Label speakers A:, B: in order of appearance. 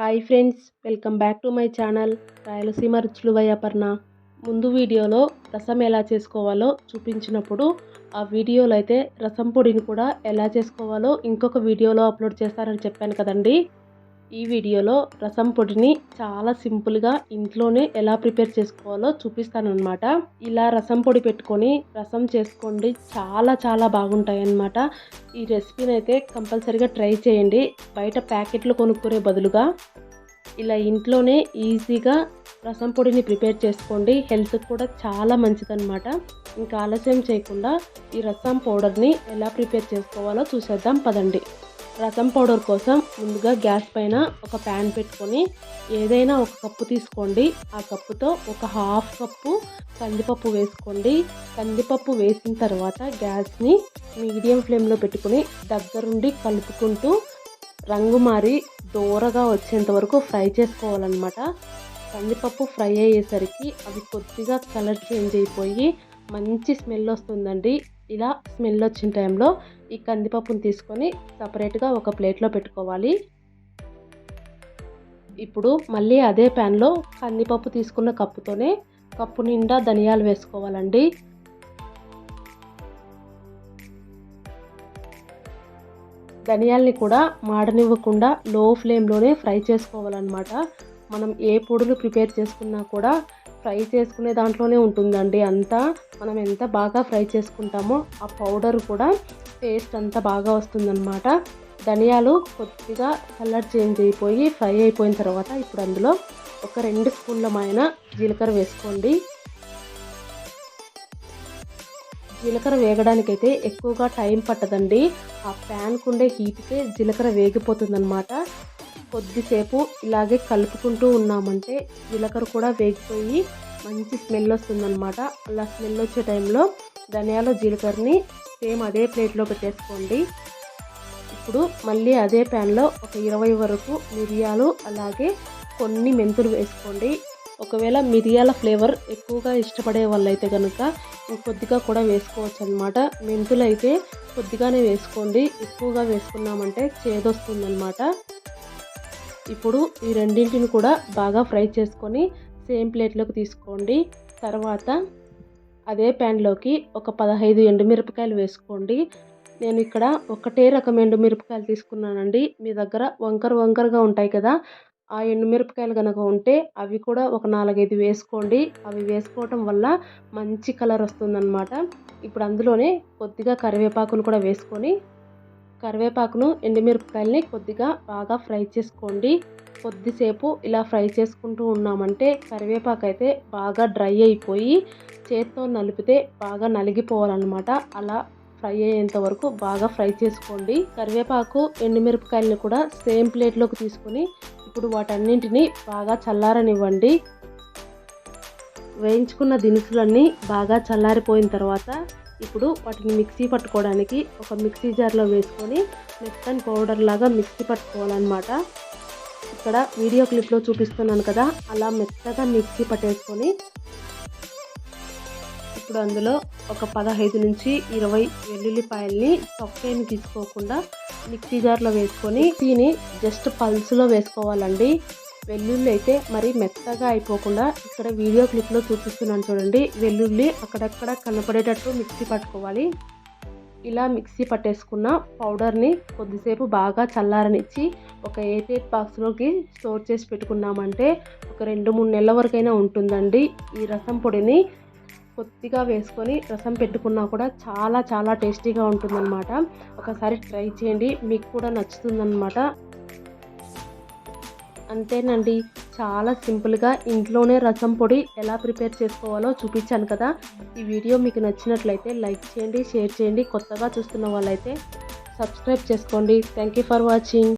A: Hi friends welcome back to my channel. Rayalaseema రుచులు వయపర్ణ ముందు వీడియోలో రసం ఎలా చేసుకోవాలో చూపించినప్పుడు ఆ వీడియోలో అయితే రసం పొడిని కూడా ఎలా చేసుకోవాలో ఇంకొక వీడియోలో అప్లోడ్ చేస్తారని చెప్పాను కదండి. ఈ వీడియోలో రసం పొడిని చాలా సింపుల్గా ఇంట్లోనే ఎలా ప్రిపేర్ చేసుకోవాలో చూపిస్తానమాట ఇలా రసం పొడి పెట్టుకొని రసం చేసుకోండి. చాలా చాలా బాగుంటాయి అన్నమాట ఈ రెసిపీని అయితే కంపల్సరీగా ట్రై చేయండి. బయట ప్యాకెట్లు కొనుక్కునే బదులుగా ఇలా ఇంట్లోనే ఈజీగా రసం పొడిని ప్రిపేర్ చేసుకోండి. హెల్త్కి కూడా చాలా మంచిదన్నమాట. ఇంకా ఆలస్యం చేయకుండా ఈ రసం పౌడర్ని ఎలా ప్రిపేర్ చేసుకోవాలో చూసేద్దాం. పదండి. రసం పౌడర్ కోసం ముందుగా గ్యాస్ పైన ఒక ప్యాన్ పెట్టుకొని ఏదైనా ఒక కప్పు తీసుకోండి. ఆ కప్పుతో ఒక హాఫ్ కప్పు కందిపప్పు వేసుకోండి. కందిపప్పు వేసిన తర్వాత గ్యాస్ని మీడియం ఫ్లేమ్లో పెట్టుకుని దగ్గరుండి కలుపుకుంటూ రంగు మారి దూరగా వచ్చేంత వరకు ఫ్రై చేసుకోవాలన్నమాట. కందిపప్పు ఫ్రై అయ్యేసరికి అవి కొద్దిగా కలర్ చేంజ్ అయిపోయి మంచి స్మెల్ వస్తుందండి. ఇలా స్మెల్ వచ్చిన టైంలో ఈ కందిపప్పును తీసుకొని సపరేట్గా ఒక ప్లేట్లో పెట్టుకోవాలి. ఇప్పుడు మళ్ళీ అదే ప్యాన్లో కందిపప్పు తీసుకున్న కప్పుతోనే కప్పు నిండా ధనియాలు వేసుకోవాలండి. ధనియాల్ని కూడా మాడనివ్వకుండా లో ఫ్లేమ్లోనే ఫ్రై చేసుకోవాలన్నమాట. మనం ఏ పొడులు ప్రిపేర్ చేసుకున్నా కూడా ఫ్రై చేసుకునే దాంట్లోనే ఉంటుందండి. అంతా మనం ఎంత బాగా ఫ్రై చేసుకుంటామో ఆ పౌడర్ కూడా టేస్ట్ అంతా బాగా వస్తుందన్నమాట. ధనియాలు కొద్దిగా కలర్ చేంజ్ అయిపోయి ఫ్రై అయిపోయిన తర్వాత ఇప్పుడు అందులో ఒక రెండు స్పూన్ల మాయన జీలకర్ర వేసుకోండి. జీలకర్ర వేగడానికైతే ఎక్కువగా టైం పట్టదండి. ఆ ప్యాన్కు ఉండే హీట్కే జీలకర్ర వేగిపోతుందన్నమాట. కొద్దిసేపు ఇలాగే కలుపుకుంటూ ఉన్నామంటే జీలకర్ర కూడా వేగిపోయి మంచి స్మెల్ వస్తుందన్నమాట. అలా స్మెల్ వచ్చే టైంలో ధనియాల జీలకర్రని సేమ్ అదే ప్లేట్లో పెట్టేసుకోండి. ఇప్పుడు మళ్ళీ అదే ప్యాన్లో ఒక ఇరవై వరకు మిరియాలు అలాగే కొన్ని మెంతులు వేసుకోండి. ఒకవేళ మిరియాల ఫ్లేవర్ ఎక్కువగా ఇష్టపడే వాళ్ళైతే కనుక కొద్దిగా కూడా వేసుకోవచ్చు అనమాట మెంతులు అయితే కొద్దిగానే వేసుకోండి. ఎక్కువగా వేసుకున్నామంటే చేదొస్తుందన్నమాట. ఇప్పుడు ఈ రెండింటిని కూడా బాగా ఫ్రై చేసుకొని సేమ్ ప్లేట్లోకి తీసుకోండి. తర్వాత అదే ప్యాన్లోకి ఒక పదహైదు ఎండుమిరపకాయలు వేసుకోండి. నేను ఇక్కడ ఒకటే రకం ఎండుమిరపకాయలు తీసుకున్నానండి. మీ దగ్గర వంకర వంకరగా ఉంటాయి కదా ఆ ఎండుమిరపకాయలు కనుక ఉంటే అవి కూడా ఒక నాలుగైదు వేసుకోండి. అవి వేసుకోవటం వల్ల మంచి కలర్ వస్తుందన్నమాట. ఇప్పుడు అందులోనే కొద్దిగా కరివేపాకును కూడా వేసుకొని కరివేపాకును ఎండుమిరపకాయలని కొద్దిగా బాగా ఫ్రై చేసుకోండి. కొద్దిసేపు ఇలా ఫ్రై చేసుకుంటూ ఉన్నామంటే కరివేపాకు అయితే బాగా డ్రై అయిపోయి చేత్తో నలిపితే బాగా నలిగిపోవాలన్నమాట. అలా ఫ్రై అయ్యేంత వరకు బాగా ఫ్రై చేసుకోండి. కరివేపాకు ఎండుమిరపకాయలను కూడా సేమ్ ప్లేట్లోకి తీసుకొని ఇప్పుడు వాటన్నింటినీ బాగా చల్లారనివ్వండి. వేయించుకున్న దినుసులన్నీ బాగా చల్లారిపోయిన తర్వాత ఇప్పుడు వాటిని మిక్సీ పట్టుకోవడానికి ఒక మిక్సీ జార్లో వేసుకొని మెత్తని పౌడర్ లాగా మిక్సీ పట్టుకోవాలన్నమాట. ఇక్కడ వీడియో క్లిప్లో చూపిస్తున్నాను కదా అలా మెత్తగా మిక్సీ పట్టేసుకొని ఇప్పుడు అందులో ఒక పదహైదు నుంచి ఇరవై వెల్లుల్లిపాయల్ని తొక్కేమి తీసుకోకుండా మిక్సీ జార్లో వేసుకొని దీని జస్ట్ పల్స్లో వేసుకోవాలండి. వెల్లుల్లి అయితే మరి మెత్తగా అయిపోకుండా ఇక్కడ వీడియో క్లిప్లో చూపిస్తున్నాను చూడండి. వెల్లుల్లి అక్కడక్కడ కనపడేటట్టు మిక్సీ పట్టుకోవాలి. ఇలా మిక్సీ పట్టేసుకున్న పౌడర్ని కొద్దిసేపు బాగా చల్లారనిచ్చి ఒక ఎయిట్ ఎయిట్ బాక్స్లోకి స్టోర్ చేసి పెట్టుకున్నామంటే ఒక రెండు మూడు నెలల వరకైనా ఉంటుందండి. ఈ రసం పొడిని కొద్దిగా వేసుకొని రసం పెట్టుకున్నా కూడా చాలా చాలా టేస్టీగా ఉంటుందన్నమాట. ఒకసారి ట్రై చేయండి. మీకు కూడా నచ్చుతుందన్నమాట. అంతేనండి. చాలా సింపుల్గా ఇంట్లోనే రసం పొడి ఎలా ప్రిపేర్ చేసుకోవాలో చూపించాను కదా. ఈ వీడియో మీకు నచ్చినట్లయితే లైక్ చేయండి షేర్ చేయండి. కొత్తగా చూస్తున్న వాళ్ళైతే సబ్స్క్రైబ్ చేసుకోండి. Thank you for watching.